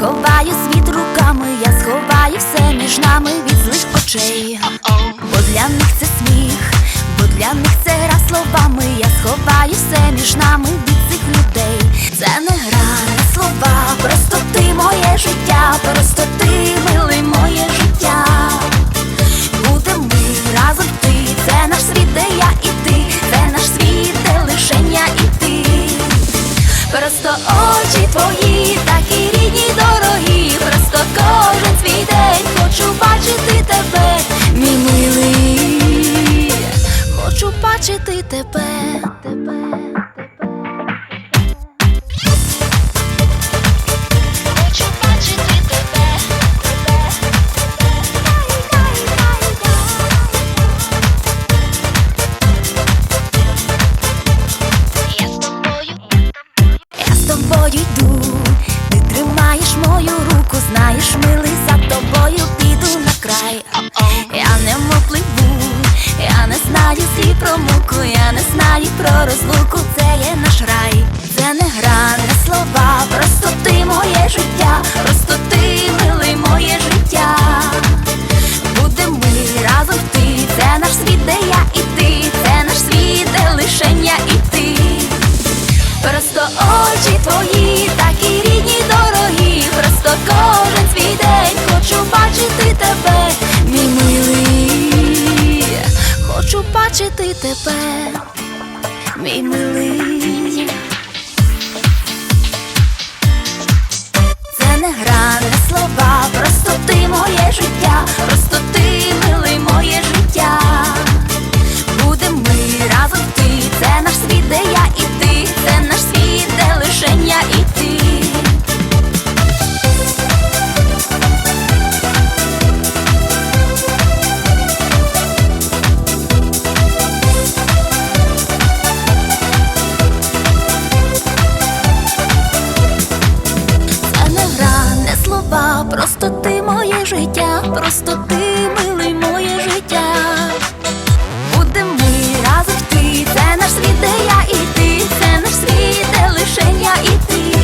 Ховаю світ руками, я сховаю все між нами від злих очей. Бо для них це сміх, бо для них це гра словами. Я сховаю все між нами від цих людей. Це не гра, не слова, просто ти моє життя. Мою руку, знаєш, милий, за тобою піду на край. Я не пливу, я не знаю слів про муку, я не знаю про розлуку, це є наш рай. Кожен свій день хочу бачити тебе, мій милий, хочу бачити тебе, мій милий. Просто ти, милий, моє життя. Будем ми разом ти, це наш світ, де я і ти, це наш світ, де лишень я і ти.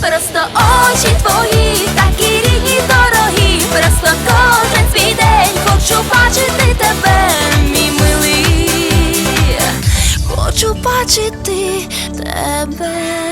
Просто очі твої, такі рідні, дорогі, просто кожен свій день хочу бачити тебе, мій милий, хочу бачити тебе.